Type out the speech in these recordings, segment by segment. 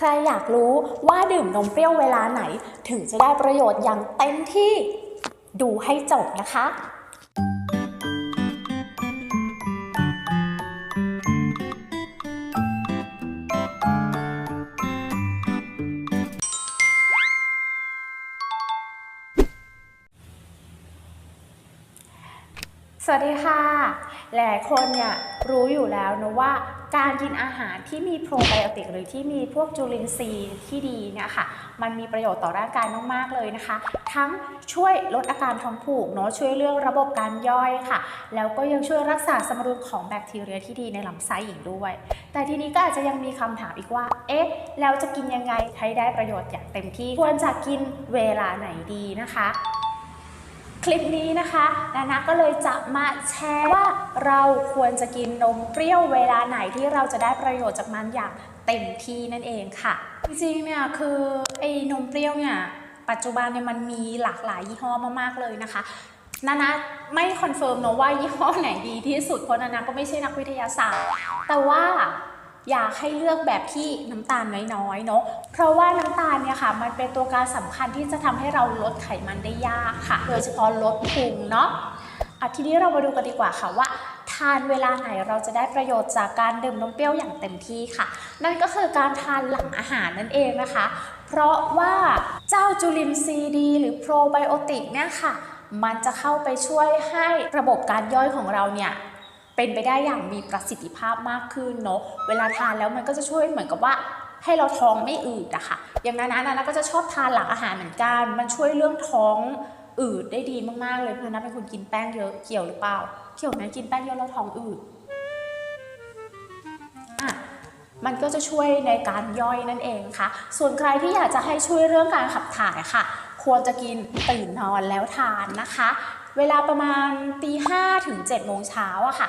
ใครอยากรู้ว่าดื่มนมเปรี้ยวเวลาไหน ถึงจะได้ประโยชน์อย่างเต็มที่ดูให้จบนะคะสวัสดีค่ะ หลายคนเนี่ยรู้อยู่แล้วนะว่า การกินอาหารที่มีโปรไบโอติกหรือที่มีพวกจุลินทรีย์ที่ดีเนี่ยค่ะ มันมีประโยชน์ต่อร่างกายมากๆเลยนะคะ ทั้งช่วยลดอาการท้องผูกเนาะช่วยเรื่องระบบการย่อยค่ะ แล้วก็ยังช่วยรักษาสมดุลของแบคทีเรียที่ดีในลำไส้อีกด้วย แต่ทีนี้ก็อาจจะยังมีคำถามอีกว่า เอ๊ะ แล้วจะกินยังไงให้ได้ประโยชน์อย่างเต็มที่ ควรจะกินเวลาไหนดีนะคะ ลิปนี้นะคะนานะก็เลยจะมาแชร์ว่าเราควรจะกินนมเปรี้ยวเวลาไหนที่เราจะได้ประโยชน์จากมันอย่างเต็มที่นั่นเองค่ะ จริงๆเนี่ยคือไอ้นมเปรี้ยวเนี่ยปัจจุบันเนี่ยมันมีหลากหลายยี่ห้อมากๆเลยนะคะนานะไม่คอนเฟิร์มนะว่ายี่ห้อไหนดีที่สุดเพราะนานะก็ไม่ใช่นักวิทยาศาสตร์ แต่ว่า อยากให้เลือกแบบที่น้ำตาลน้อยๆเนาะเพราะว่าน้ำตาลเนี่ยค่ะ มันเป็นตัวการสำคัญที่จะทำให้เราลดไขมันได้ยากค่ะ โดยเฉพาะลดพุงเนาะอะทีนี้เรามาดูกันดีกว่าค่ะว่าทานเวลาไหนเราจะได้ประโยชน์จากการดื่มนมเปรี้ยวอย่างเต็มที่ค่ะ นั่นก็คือการทานหลังอาหารนั่นเองนะคะ เพราะว่าเจ้าจุลินทรีย์ดี หรือโปรไบโอติกเนี่ยค่ะ มันจะเข้าไปช่วยให้ระบบการย่อยของเราเนี่ย เป็นไปได้อย่างมีประสิทธิภาพมากขึ้นเนาะเวลาทานแล้วมันก็จะช่วยเหมือนกับว่าให้เราท้องไม่อืดอะค่ะ อย่างนั้นนะนะก็จะชอบทานหลังอาหารเหมือนกัน มันช่วยเรื่องท้องอืดได้ดีมากๆเลยเพราะนั้นเป็นคนกินแป้งเยอะเกี่ยวหรือเปล่า เกี่ยวไหมกินแป้งเยอะแล้วท้องอืดอะมันก็จะช่วยในการย่อยนั่นเองค่ะ ส่วนใครที่อยากจะให้ช่วยเรื่องการขับถ่ายค่ะ ควรจะกินตื่นนอนแล้วทานนะคะเวลาประมาณตีห้าถึง7จ็ดโมงเช้าอะค่ะ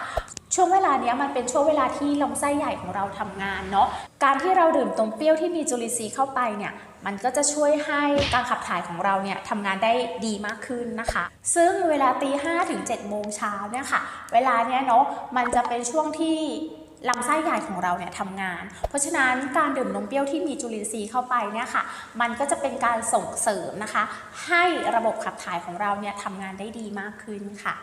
ช่วงเวลานี้มันเป็นช่วงเวลาที่ลำไส้ใหญ่ของเราทำงานเนาะการที่เราดื่มนมเปรี้ยวที่มีจุลินทรีย์เข้าไปเนี่ยมันก็จะช่วยให้การขับถ่ายของเราเนี่ยทำงานได้ดีมากขึ้นนะคะ ซึ่งเวลาตีห้าถึง7จ็ดโมงเช้าเนี่ยค่ะ เวลาเนี้ยเนาะมันจะเป็นช่วงที่ ลำไส้ใหญ่ของเราเนี่ยทำงาน เพราะฉะนั้นการดื่มนมเปรี้ยวที่มีจุลินทรีย์เข้าไปเนี่ยค่ะ มันก็จะเป็นการส่งเสริมนะคะ ให้ระบบขับถ่ายของเราเนี่ยทำงานได้ดีมากขึ้นค่ะ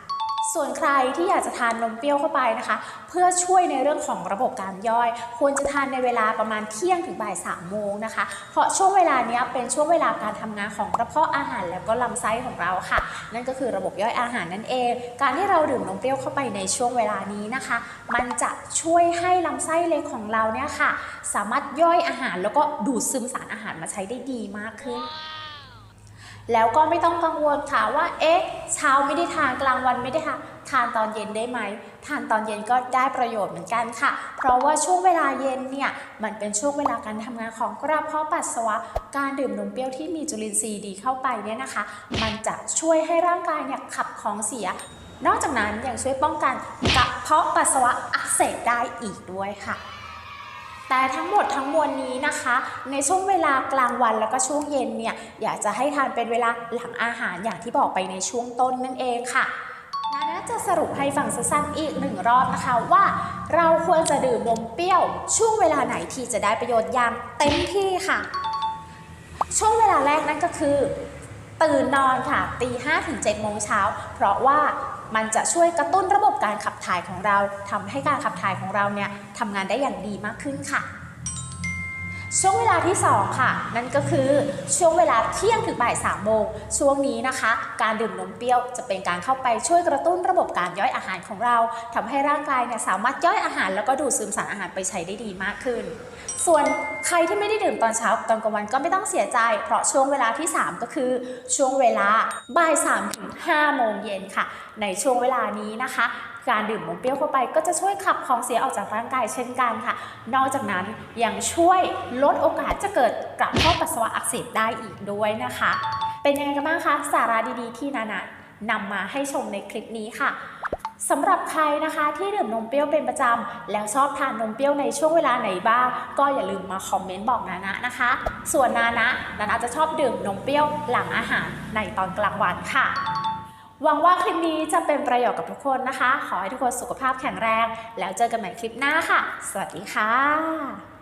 ส่วนใครที่อยากจะทานนมเปรี้ยวเข้าไปนะคะ เพื่อช่วยในเรื่องของระบบการย่อย ควรจะทานในเวลาประมาณเที่ยงถึงบ่ายสามโมงนะคะ เพราะช่วงเวลานี้เป็นช่วงเวลาการทำงานของกระเพาะอาหารแล้วก็ลำไส้ของเราค่ะ นั่นก็คือระบบย่อยอาหารนั่นเอง การที่เราดื่มนมเปรี้ยวเข้าไปในช่วงเวลานี้นะคะ มันจะช่วยให้ลำไส้เล็กของเราเนี่ยค่ะ สามารถย่อยอาหารแล้วก็ดูดซึมสารอาหารมาใช้ได้ดีมากขึ้น แล้วก็ไม่ต้องกังวลค่ะว่า เอ๊ะ เช้าไม่ได้ทานกลางวันไม่ได้ทานทานตอนเย็นได้ไหม ทานตอนเย็นก็ได้ประโยชน์เหมือนกันค่ะ เพราะว่าช่วงเวลาเย็นเนี่ย มันเป็นช่วงเวลาการทำงานของกระเพาะปัสสาวะ การดื่มนมเปรี้ยวที่มีจุลินทรีย์ดีเข้าไปเนี่ยนะคะ มันจะช่วยให้ร่างกายเนี่ยขับของเสีย นอกจากนั้นยังช่วยป้องกันกระเพาะปัสสาวะอักเสบได้อีกด้วยค่ะ แต่ทั้งหมดทั้งมวลนี้นะคะ ในช่วงเวลากลางวันแล้วก็ช่วงเย็นเนี่ยอยากจะให้ทานเป็นเวลาหลังอาหารอย่างที่บอกไปในช่วงต้นนั่นเองค่ะนานะจะสรุปให้ฟังสั้นๆอีกหนึ่งรอบนะคะว่า เราควรจะดื่มนมเปรี้ยว ช่วงเวลาไหนที่จะได้ประโยชน์อย่างเต็มที่ค่ะ ช่วงเวลาแรกนั่นก็คือตื่นนอนค่ะตีห้าถึง7จ็ดโมงเช้า เพราะว่า มันจะช่วยกระตุ้นระบบการขับถ่ายของเราทำให้การขับถ่ายของเราเนี่ยทำงานได้อย่างดีมากขึ้นค่ะ ช่วงเวลาที่ 2 ค่ะ นั่นก็คือช่วงเวลาเที่ยงถึงบ่ายสามโมงช่วงนี้นะคะ การดื่มนมเปรี้ยวจะเป็นการเข้าไปช่วยกระตุ้นระบบการย่อยอาหารของเราทำให้ร่างกายเนี่ยสามารถย่อยอาหารแล้วก็ดูดซึมสารอาหารไปใช้ได้ดีมากขึ้น ส่วนใครที่ไม่ได้ดื่มตอนเช้าตอนกลางวันก็ไม่ต้องเสียใจ เพราะช่วงเวลาที่ 3 ก็คือช่วงเวลาบ่าย3ถึง5โมงเย็นค่ะ ในช่วงเวลานี้นะคะ การดื่มนมเปรี้ยวเข้าไปก็จะช่วยขับของเสียออกจากร่างกายเช่นกันค่ะ นอกจากนั้นยังช่วยลดโอกาสจะเกิดกระเพาะปัสสาวะอักเสบได้อีกด้วยนะคะ เป็นยังไงกันบ้างคะสาระดีๆ ที่นานะนำมาให้ชมในคลิปนี้ค่ะสำหรับใครนะคะที่ดื่มนมเปรี้ยวเป็นประจำ แล้วชอบทานนมเปรี้ยวในช่วงเวลาไหนบ้าง ก็อย่าลืมมาคอมเมนต์บอกนานะนะคะ ส่วนนานะนานะจะชอบดื่มนมเปรี้ยวหลังอาหารในตอนกลางวันค่ะ หวังว่าคลิปนี้จะเป็นประโยชน์กับทุกคนนะคะ ขอให้ทุกคนสุขภาพแข็งแรง แล้วเจอกันใหม่คลิปหน้าค่ะ สวัสดีค่ะ